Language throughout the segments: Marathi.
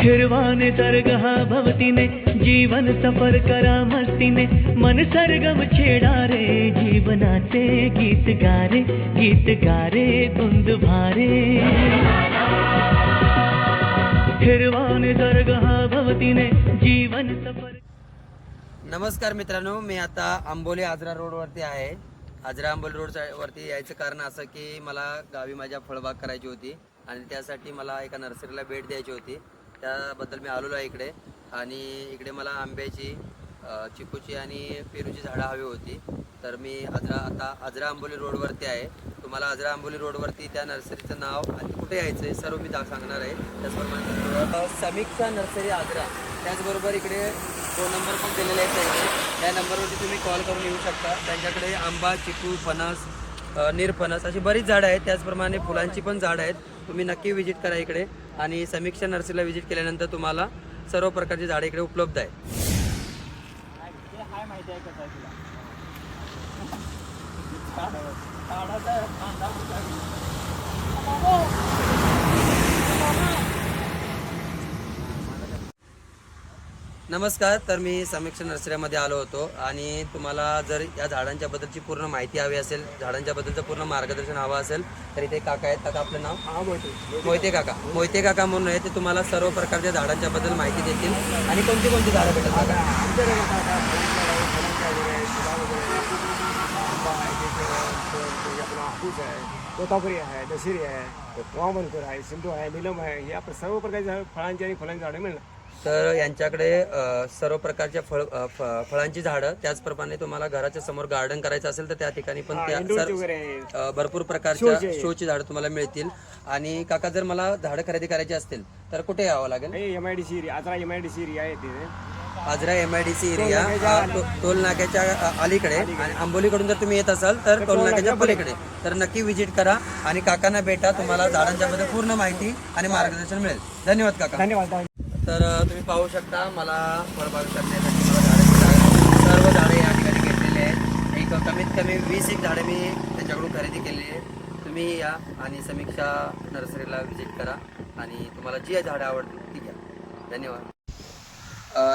हिरवाने सर्ग हा भवतीने जीवन सफ़र करा मस्तीने मन सरगम छेडा रे, जीवनाचे गीत गारे गीत गारे धुंद भारे। हिरवाने सर्ग हा भवतीने जीवन सफ़र नमस्कार मित्रांनो, मी आता आंबोली आजरा रोडवरती आहे. आजरा अंबल रोडवरती यायचं कारण असं की मला गावी माझ्या फळबाग करायची होती आणि त्यासाठी मला एका नर्सरीला भेट द्यायची होती. त्याबद्दल मी आलेलो आहे इकडे आणि इकडे मला आंब्याची चिकूची आणि पेरूची झाडं हवी होती. तर मी आजरा आता आजरा आंबोली रोडवरती आहे. तुम्हाला आजरा आंबोली रोडवरती त्या नर्सरीचं नाव आणि कुठे यायचं आहे सर्व मी सांगणार आहे. त्याचप्रमाणे समीक्षा नर्सरी आजरा. त्याचबरोबर इकडे फोन नंबर पण दिलेला आहे त्यांचे. त्या नंबरवरती तुम्ही कॉल करून येऊ शकता. त्यांच्याकडे आंबा चिकू फणस निरफणस अशी बरीच झाडं आहेत. त्याचप्रमाणे फुलांची पण झाडं आहेत. तुम्ही नक्की व्हिजिट करा इकडे. आणि समीक्षा नर्सरीला व्हिजिट केल्यानंतर तुम्हाला सर्व प्रकारची झाडं इकडे उपलब्ध आहेत. नमस्कार तर मी समीक्षा नर्सरीमध्ये आलो होतो आणि तुम्हाला जर या झाडांच्या बद्दलची पूर्ण माहिती हवी असेल झाडांच्या बद्दलचं पूर्ण मार्गदर्शन हवं असेल तर इथे काका आहेत. काका आपलं नाव? मोहिते. काका. मोहिते काका म्हणून आहे ते तुम्हाला सर्व प्रकारच्या झाडांच्या बद्दल माहिती देतील. आणि कोणती कोणती झाडं भेटत काका? तोतापुरी आहे दशेरी आहे वामनकर आहे सिंधू आहे निलम आहे. आपण सर्व प्रकारची झाडं फळांची आणि फुलांची झाडं मिळणार. तर यांच्याकडे सर्व प्रकारच्या फळ फळांची झाडं त्याचप्रमाणे तुम्हाला घराच्या समोर गार्डन करायचं असेल तर त्या ठिकाणी पण त्या भरपूर प्रकारच्या शोचे. झाडं तुम्हाला मिळतील. आणि काका जर मला झाडं खरेदी करायची असतील तर कुठे यावं लागेल? M I D C area Ajara M I D C area आहे तिथे. Ajara M I D C area toll नाक्याच्या अलीकडे. आणि आंबोलीकडून जर तुम्ही येत असाल तर टोल नाक्याच्या पलीकडे. तर नक्की व्हिजिट करा आणि काकांना भेटा तुम्हाला झाडांच्या बद्दल पूर्ण माहिती आणि मार्गदर्शन मिळेल. धन्यवाद काका. धन्यवाद. तर तुम्ही पाहू शकता मला फळबाग करण्यासाठी मला झाडे सर्व झाडे या ठिकाणी घेतलेली आहेत. एक कमीत कमी वीस एक झाडे मी त्याच्याकडून खरेदी केलेली आहे तुम्ही या आणि समीक्षा नर्सरीला व्हिजिट करा आणि तुम्हाला जी झाडं आवडतील ती घ्या. धन्यवाद.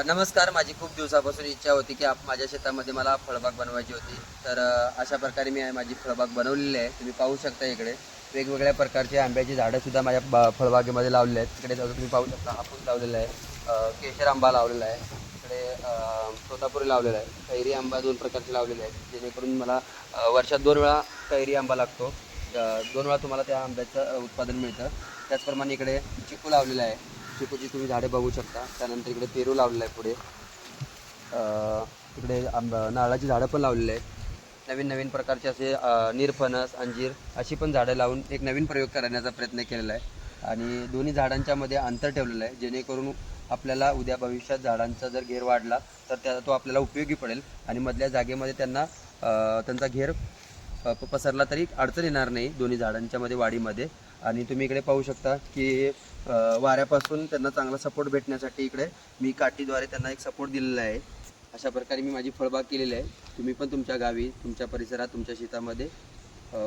नमस्कार. माझी खूप दिवसापासून इच्छा होती की आप माझ्या शेतामध्ये मला फळबाग बनवायची होती. तर अशा प्रकारे मी माझी फळबाग बनवलेली आहे. तुम्ही पाहू शकता इकडे. वेगवेगळ्या प्रकारची आंब्याची झाडंसुद्धा माझ्या बा फळबागेमध्ये लावलेली आहेत. तिकडे जाऊन तुम्ही पाहू शकता हापूस लावलेला आहे. केशर आंबा लावलेला आहे. इकडे तोतापुरी लावलेला आहे. कैरी आंबा दोन प्रकारचे लावलेले आहेत. जेणेकरून मला वर्षात दोन वेळा कैरी आंबा लागतो. दोन वेळा तुम्हाला त्या आंब्याचं उत्पादन मिळतं. त्याचप्रमाणे इकडे चिकू लावलेला आहे. चिकूची तुम्ही झाडे बघू शकता. त्यानंतर इकडे पेरू लावलेलं आहे पुढे. तिकडे इकडे आंब नारळाची झाडं पण लावलेली आहेत. नवीन नवीन प्रकारचे असे निरफणस अंजीर अशी पण झाडं लावून एक नवीन प्रयोग करण्याचा प्रयत्न केलेला आहे. आणि दोन्ही झाडांच्यामध्ये अंतर ठेवलेलं आहे. जेणेकरून आपल्याला उद्या भविष्यात झाडांचा जर घेर वाढला तर त्या तो आपल्याला उपयोगी पडेल. आणि मधल्या जागेमध्ये त्यांना त्यांचा घेर पसरला तरी अडचण येणार नाही दोन्ही झाडांच्या मध्ये वाढीमध्ये आणि तुम्ही इकडे पाहू शकता की वाऱ्यापासून त्यांना चांगला सपोर्ट भेटण्यासाठी इकडे मी काठीद्वारे त्यांना एक सपोर्ट दिलेला आहे. अशा प्रकारे मी माझी फळबाग केलेली आहे. तुम्ही पण तुमच्या गावी तुमच्या परिसरात तुमच्या शेतामध्ये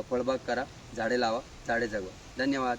फळबाग करा झाडे लावा झाडे जगवा. धन्यवाद.